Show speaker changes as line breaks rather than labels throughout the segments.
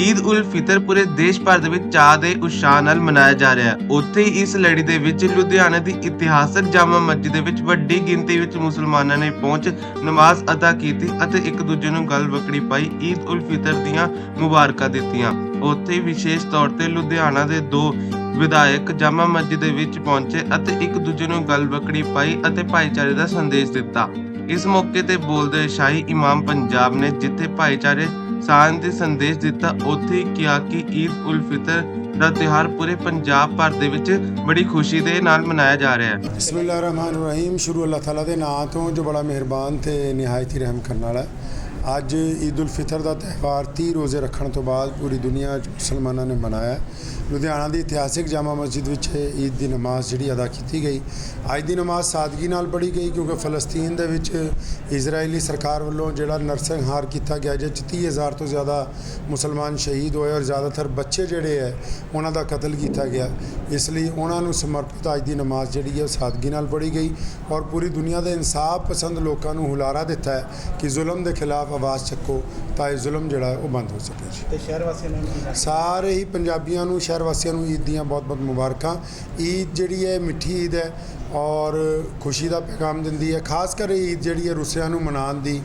ਈਦ ਉਲ ਫਿਤਰ ਪੂਰੇ ਦੇਸ਼ ਭਰ ਦੇ ਵਿੱਚ ਚਾਅ ਦੇ ਉਤਸ਼ਾਹ ਨਾਲ ਮਨਾਇਆ ਜਾ ਰਿਹਾ ਹੈ। ਉੱਥੇ ਹੀ ਇਸ ਲੜੀ ਦੇ ਵਿੱਚ ਲੁਧਿਆਣਾ ਦੀ ਇਤਿਹਾਸਕ ਜਾਮਾ ਮਸਜਿਦ ਦੇ ਵਿੱਚ ਵੱਡੀ ਗਿਣਤੀ ਵਿੱਚ ਮੁਸਲਮਾਨਾਂ ਨੇ ਪਹੁੰਚ ਨਮਾਜ਼ ਅਦਾ ਕੀਤੀ ਅਤੇ ਇੱਕ ਦੂਜੇ ਨੂੰ ਗਲ ਵਕੜੀ ਪਾਈ, ਈਦ ਉਲ ਫਿਤਰ ਦੀਆਂ ਮੁਬਾਰਕਾਂ ਦਿੱਤੀਆਂ। ਉੱਥੇ ਵਿਸ਼ੇਸ਼ ਤੌਰ ਤੇ ਲੁਧਿਆਣਾ ਦੇ ਦੋ ਵਿਧਾਇਕ ਜਾਮਾ ਮਸਜਿਦ ਦੇ ਵਿੱਚ ਪਹੁੰਚੇ ਅਤੇ ਇੱਕ ਦੂਜੇ ਨੂੰ ਗਲ ਵਕੜੀ ਪਾਈ ਅਤੇ ਭਾਈਚਾਰੇ ਦਾ ਸੰਦੇਸ਼ ਦਿੱਤਾ। ਇਸ ਮੌਕੇ ਤੇ ਬੋਲਦੇ ਸ਼ਾਹੀ ਇਮਾਮ ਪੰਜਾਬ ਨੇ ਜਿੱਥੇ ਭਾਈਚਾਰੇ ਸਾਂਝ ਦੇ ਸੰਦੇਸ਼ ਦਿੱਤਾ, ਉੱਥੇ ਹੀ ਕਿਹਾ ਕਿ ਈਦ ਉਲ ਫਿਤਰ ਦਾ ਤਿਉਹਾਰ ਪੂਰੇ ਪੰਜਾਬ ਭਰ ਦੇ ਵਿੱਚ ਬੜੀ ਖੁਸ਼ੀ ਦੇ ਨਾਲ ਮਨਾਇਆ ਜਾ ਰਿਹਾ ਹੈ।
ਬਿਸਮਿਲ੍ਲਾਹਿਰਰਹਿਮਾਨਿਰਰਹੀਮ ਸ਼ੁਰੂ ਅੱਲਾਹ ਤਾਲਾ ਦੇ ਨਾਮ ਤੋਂ ਜੋ ਬੜਾ ਮਿਹਰਬਾਨ ਤੇ ਨਿਹਾਇਤ ਹੀ ਰਹਿਮ ਕਰਨ ਵਾਲਾ ਹੈ। ਅੱਜ ਈਦ ਉਲ ਫਿਤਰ ਦਾ ਤਿਉਹਾਰ 30 ਰੋਜ਼ੇ ਰੱਖਣ ਤੋਂ ਬਾਅਦ ਪੂਰੀ ਦੁਨੀਆ ਮੁਸਲਮਾਨਾਂ ਨੇ ਮਨਾਇਆ। ਲੁਧਿਆਣਾ ਦੀ ਇਤਿਹਾਸਿਕ ਜਾਮਾ ਮਸਜਿਦ ਵਿੱਚ ਇਹ ਈਦ ਦੀ ਨਮਾਜ਼ ਜਿਹੜੀ ਅਦਾ ਕੀਤੀ ਗਈ। ਅੱਜ ਦੀ ਨਮਾਜ਼ ਸਾਦਗੀ ਨਾਲ ਪੜ੍ਹੀ ਗਈ ਕਿਉਂਕਿ ਫਲਸਤੀਨ ਦੇ ਵਿੱਚ ਇਜ਼ਰਾਈਲੀ ਸਰਕਾਰ ਵੱਲੋਂ ਜਿਹੜਾ ਨਰਸੰਹਾਰ ਕੀਤਾ ਗਿਆ, ਜਿਸ 'ਚ 30000 ਤੋਂ ਜ਼ਿਆਦਾ ਮੁਸਲਮਾਨ ਸ਼ਹੀਦ ਹੋਏ ਔਰ ਜ਼ਿਆਦਾਤਰ ਬੱਚੇ ਜਿਹੜੇ ਹੈ ਉਹਨਾਂ ਦਾ ਕਤਲ ਕੀਤਾ ਗਿਆ। ਇਸ ਲਈ ਉਹਨਾਂ ਨੂੰ ਸਮਰਪਿਤ ਅੱਜ ਦੀ ਨਮਾਜ਼ ਜਿਹੜੀ ਹੈ ਉਹ ਸਾਦਗੀ ਨਾਲ ਪੜ੍ਹੀ ਗਈ ਔਰ ਪੂਰੀ ਦੁਨੀਆ ਦੇ ਇਨਸਾਫ ਪਸੰਦ ਲੋਕਾਂ ਨੂੰ ਹੁਲਾਰਾ ਦਿੱਤਾ ਹੈ ਕਿ ਜ਼ੁਲਮ ਦੇ ਖਿਲਾਫ ਆਵਾਜ਼ ਚੱਕੋ ਤਾਂ ਇਹ ਜ਼ੁਲਮ ਜਿਹੜਾ ਉਹ ਬੰਦ ਹੋ ਸਕੇ ਜੀ।
ਤੇ ਸ਼ਹਿਰ ਵਾਸੀਆਂ ਨੂੰ ਕੀ
ਸਾਰੇ ਹੀ ਪੰਜਾਬੀਆਂ ਨੂੰ ਸ਼ਹਿਰ ਵਾਸੀਆਂ ਨੂੰ ਈਦ ਦੀਆਂ ਬਹੁਤ-ਬਹੁਤ ਮੁਬਾਰਕਾਂ। ਈਦ ਜਿਹੜੀ ਹੈ ਮਿੱਠੀ ਈਦ ਹੈ ਔਰ ਖੁਸ਼ੀ ਦਾ ਪੈਗਾਮ ਦਿੰਦੀ ਹੈ। ਖਾਸ ਕਰ ਈਦ ਜਿਹੜੀ ਹੈ ਰੁੱਸਿਆਂ ਨੂੰ ਮਨਾਉਣ ਦੀ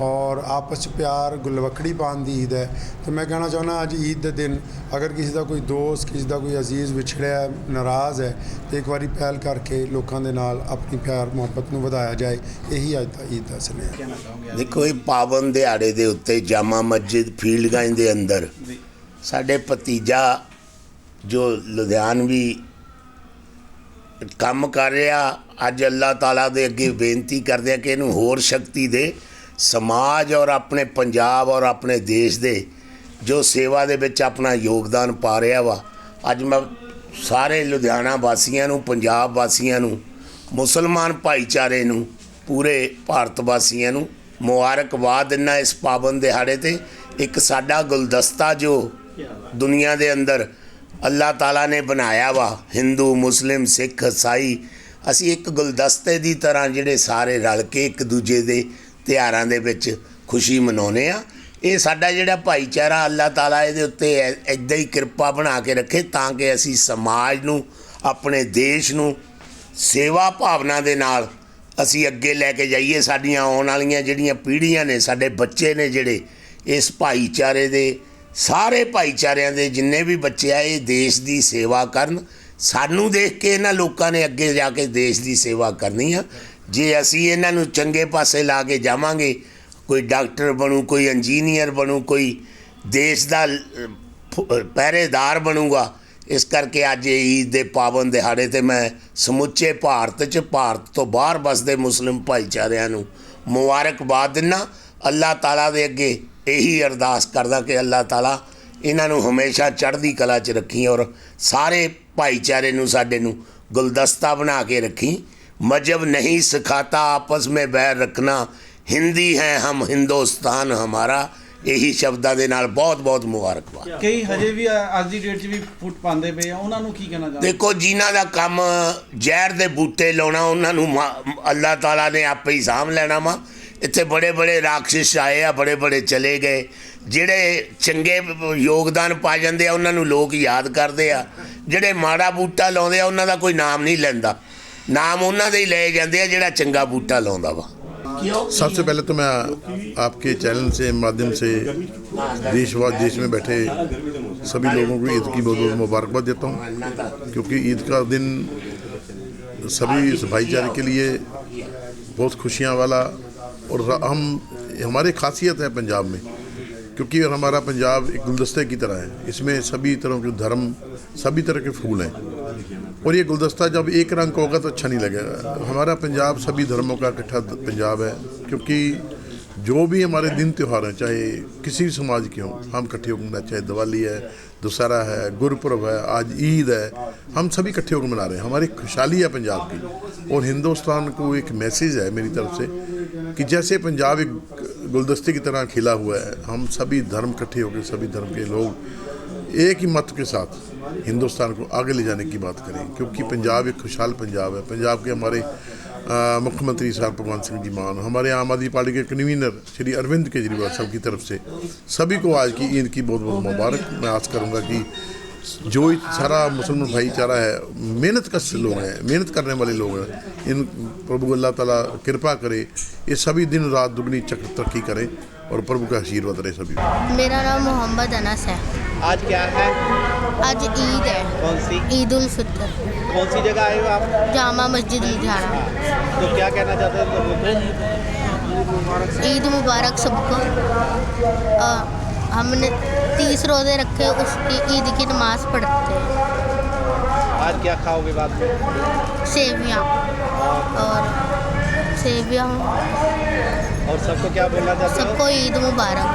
ਔਰ ਆਪਸ 'ਚ ਪਿਆਰ ਗੁਲਵਕੜੀ ਪਾਉਣ ਦੀ ਈਦ ਹੈ। ਤੇ ਮੈਂ ਕਹਿਣਾ ਚਾਹੁੰਦਾ ਅੱਜ ਈਦ ਦੇ ਦਿਨ ਅਗਰ ਕਿਸੇ ਦਾ ਕੋਈ ਦੋਸਤ ਕਿਸੇ ਦਾ ਕੋਈ ਅਜ਼ੀਜ਼ ਵਿਛੜਿਆ ਹੈ, ਨਾਰਾਜ਼ ਹੈ ਤੇ ਇੱਕ ਵਾਰੀ ਪਹਿਲ ਕਰਕੇ ਲੋਕਾਂ ਦੇ ਨਾਲ ਆਪਣੀ ਪਿਆਰ ਮੁਹੱਬਤ ਨੂੰ ਵਧਾਇਆ ਜਾਏ ਇਹੀ ਅੱਜ ਦਾ ਈਦ ਦਾ ਸੁਨੇਹਾ
ਦੇਖੋ ਇਹ ਪਾਵਨ ਦਿਹਾੜੇ ਦੇ ਉੱਤੇ ਜਾਮਾ ਮਸਜਿਦ ਫੀਲਡਗੰਜ ਦੇ ਅੰਦਰ ਸਾਡੇ ਭਤੀਜਾ ਜੋ ਲੁਧਿਆਣਵੀ ਕੰਮ ਕਰ ਰਿਹਾ ਅੱਜ ਅੱਲਾਹ ਤਾਲਾ ਦੇ ਅੱਗੇ ਬੇਨਤੀ ਕਰਦੇ ਆ ਕਿ ਇਹਨੂੰ ਹੋਰ ਸ਼ਕਤੀ ਦੇ ਸਮਾਜ ਔਰ ਆਪਣੇ ਪੰਜਾਬ ਔਰ ਆਪਣੇ ਦੇਸ਼ ਦੇ ਜੋ ਸੇਵਾ ਦੇ ਵਿੱਚ ਆਪਣਾ ਯੋਗਦਾਨ ਪਾ ਰਿਹਾ ਵਾ, ਅੱਜ ਮੈਂ ਸਾਰੇ ਲੁਧਿਆਣਾ ਵਾਸੀਆਂ ਨੂੰ, ਪੰਜਾਬ ਵਾਸੀਆਂ ਨੂੰ, ਮੁਸਲਮਾਨ ਭਾਈਚਾਰੇ ਨੂੰ, ਪੂਰੇ ਭਾਰਤ ਵਾਸੀਆਂ ਨੂੰ ਮੁਬਾਰਕਬਾਦ ਦਿੰਦਾ ਇਸ ਪਾਵਨ ਦਿਹਾੜੇ ਤੇ। ਇੱਕ ਸਾਡਾ ਗੁਲਦਸਤਾ ਜੋ ਦੁਨੀਆ ਦੇ ਅੰਦਰ ਅੱਲਾਹ ਤਾਲਾ ਨੇ ਬਣਾਇਆ ਵਾ, ਹਿੰਦੂ, ਮੁਸਲਿਮ, ਸਿੱਖ, ਈਸਾਈ, ਅਸੀਂ ਇੱਕ ਗੁਲਦਸਤੇ ਦੀ ਤਰ੍ਹਾਂ ਜਿਹੜੇ ਸਾਰੇ ਰਲ ਕੇ ਇੱਕ ਦੂਜੇ ਦੇ ਤਿਉਹਾਰਾਂ ਦੇ ਵਿੱਚ ਖੁਸ਼ੀ ਮਨਾਉਂਦੇ ਆ। ਇਹ ਸਾਡਾ ਜਿਹੜਾ ਭਾਈਚਾਰਾ ਅੱਲਾਹ ਤਾਲਾ ਇਹਦੇ ਉੱਤੇ ਐਦਾਂ ਹੀ ਕਿਰਪਾ ਬਣਾ ਕੇ ਰੱਖੇ ਤਾਂ ਕਿ ਅਸੀਂ ਸਮਾਜ ਨੂੰ, ਆਪਣੇ ਦੇਸ਼ ਨੂੰ ਸੇਵਾ ਭਾਵਨਾ ਦੇ ਨਾਲ ਅਸੀਂ ਅੱਗੇ ਲੈ ਕੇ ਜਾਈਏ। ਸਾਡੀਆਂ ਆਉਣ ਵਾਲੀਆਂ ਜਿਹੜੀਆਂ ਪੀੜ੍ਹੀਆਂ ਨੇ, ਸਾਡੇ ਬੱਚੇ ਨੇ ਜਿਹੜੇ ਇਸ ਭਾਈਚਾਰੇ ਦੇ, ਸਾਰੇ ਭਾਈਚਾਰਿਆਂ ਦੇ ਜਿੰਨੇ ਵੀ ਬੱਚੇ ਆ, ਇਹ ਦੇਸ਼ ਦੀ ਸੇਵਾ ਕਰਨ। ਸਾਨੂੰ ਦੇਖ ਕੇ ਇਹਨਾਂ ਲੋਕਾਂ ਨੇ ਅੱਗੇ ਜਾ ਕੇ ਦੇਸ਼ ਦੀ ਸੇਵਾ ਕਰਨੀ ਆ। ਜੇ ਅਸੀਂ ਇਹਨਾਂ ਨੂੰ ਚੰਗੇ ਪਾਸੇ ਲਾ ਕੇ ਜਾਵਾਂਗੇ, ਕੋਈ ਡਾਕਟਰ ਬਣੂ, ਕੋਈ ਇੰਜੀਨੀਅਰ ਬਣੂ, ਕੋਈ ਦੇਸ਼ ਦਾ ਫ- ਪਹਿਰੇਦਾਰ ਬਣੂਗਾ, ਇਸ ਕਰਕੇ ਅੱਜ ਇਹ ਈਦ ਦੇ ਪਾਵਨ ਦਿਹਾੜੇ ਤੇ ਮੈਂ ਸਮੁੱਚੇ ਭਾਰਤ 'ਚ, ਭਾਰਤ ਤੋਂ ਬਾਹਰ ਵਸਦੇ ਮੁਸਲਿਮ ਭਾਈਚਾਰਿਆਂ ਨੂੰ ਮੁਬਾਰਕਬਾਦ ਦਿੰਦਾ ਅੱਲਾਹ ਤਾਲਾ ਦੇ ਅੱਗੇ ਇਹੀ ਅਰਦਾਸ ਕਰਦਾ ਕਿ ਅੱਲਾਹ ਤਾਲਾ ਇਹਨਾਂ ਨੂੰ ਹਮੇਸ਼ਾ ਚੜ੍ਹਦੀ ਕਲਾ 'ਚ ਰੱਖੀ ਔਰ ਸਾਰੇ ਭਾਈਚਾਰੇ ਨੂੰ, ਸਾਡੇ ਨੂੰ ਗੁਲਦਸਤਾ ਬਣਾ ਕੇ ਰੱਖੀ। ਮਜਬ ਨਹੀਂ ਸਿਖਾਤਾ ਆਪਸ में बैर रखना हिंदी है हम हिंदुस्तान हमारा ਇਹੀ ਸ਼ਬਦਾਂ ਦੇ ਨਾਲ ਬਹੁਤ ਬਹੁਤ ਮੁਬਾਰਕਬਾਦ
ਕਈ ਹਜੇ ਵੀ ਅ- ਅੱਜ ਦੀ ਡੇਟ 'ਚ ਵੀ ਫੁੱਟ ਪਾਉਂਦੇ ਪਏ ਆ ਉਹਨਾਂ ਨੂੰ ਕੀ ਕਹਿਣਾ ਚਾਹੁੰਦੇ
ਦੇਖੋ ਜਿਨ੍ਹਾਂ ਦਾ ਕੰਮ ਜ਼ਹਿਰ ਦੇ ਬੂਟੇ ਲਾਉਣਾ ਉਹਨਾਂ ਨੂੰ ਮਾ- ਅੱਲਾਹ ਤਾਲਾ ਨੇ ਆਪੇ ਹੀ ਸਾਂਭ ਲੈਣਾ ਵਾ ਇੱਥੇ ਬੜੇ ਬੜੇ ਰਾਖਸ਼ ਆਏ ਆ ਬੜੇ ਬੜੇ ਚਲੇ ਗਏ ਜਿਹੜੇ ਚੰਗੇ ਯੋਗਦਾਨ ਪਾ ਜਾਂਦੇ ਆ ਉਹਨਾਂ ਨੂੰ ਲੋਕ ਯਾਦ ਕਰਦੇ ਆ ਜਿਹੜੇ ਮਾੜਾ ਬੂਟਾ ਲਾਉਂਦੇ ਆ ਉਹਨਾਂ ਦਾ ਕੋਈ ਨਾਮ ਨਹੀਂ ਲੈਂਦਾ ਨਾਮ ਉਹਨਾਂ ਦੇ ਹੀ ਲਏ ਜਾਂਦੇ ਆ ਜਿਹੜਾ ਚੰਗਾ ਬੂਟਾ ਲਾਉਂਦਾ ਵਾ
सबसे पहले तो मैं आपके चैनल से माध्यम से देश व देश में बैठे सभी लोगों को ईद की बहुत बहुत मुबारकबाद देता हूँ क्योंकि ईद का दिन सभी इस भाईचारे के लिए बहुत खुशियाँ वाला और र- हम हमारी खासियत है पंजाब में क्योंकि हमारा पंजाब एक गुलदस्ते की तरह है इसमें सभी तरह के धर्म सभी तरह के फूल हैं। और ये गुलदस्ता जब एक रंग का होगा तो अच्छा नहीं लगेगा। हमारा पंजाब सभी धर्मों का इकट्ठा पंजाब है, क्योंकि जो भी हमारे दिन त्यौहार हैं, चाहे किसी भी समाज के हों, हम इकट्ठे होकर मनाते चाहे दिवाली है, दशहरा है गुरपुरब है, आज ईद है, हम सभी इकट्ठे होकर मना रहे हैं। हमारी खुशहाली है पंजाब की। और हिंदुस्तान को एक मैसेज है मेरी तरफ़ से कि जैसे पंजाब एक गुलदस्ते की तरह खिला हुआ है, हम सभी धर्म इकट्ठे होकर, सभी धर्म के लोग एक ही मत के साथ हिंदुस्तान को आगे ले जाने की बात करें, क्योंकि पंजाब एक खुशहाल पंजाब है। पंजाब के हमारे मुख्यमंत्री साहब भगवंत सिंह जी मान, हमारे आम आदमी पार्टी के कन्वीनर श्री अरविंद केजरीवाल साहब की तरफ़ से सभी को आज की ईद की बहुत बहुत मुबारक। मैं आस करूँगा कि जो सारा मुसलमान भाईचारा है, मेहनत कश लोग हैं, मेहनत करने वाले लोग हैं, इन प्रभु अल्लाह ताला कृपा करे, ये सभी दिन रात दुगनी चक्र तरक्की करें और प्रभु का आशीर्वाद रहे सभी।
मेरा नाम मोहम्मद अनस है।
आज क्या है?
आज ईद है।
कौन सी?
ईद उल फितर।
कौन सी जगह आए हो आप?
जामा मस्जिद लुधियाना।
तो क्या कहना चाहते हो लोगों को?
ईद मुबारक सबको। हमने तीस रोज़े रखे उसकी ईद की नमाज़ पढ़ते हैं।
आज क्या खाओगे बाद में?
सेवियाँ। और सेवियाँ।
और सबको क्या बोलना चाहते हो?
सबको ईद मुबारक।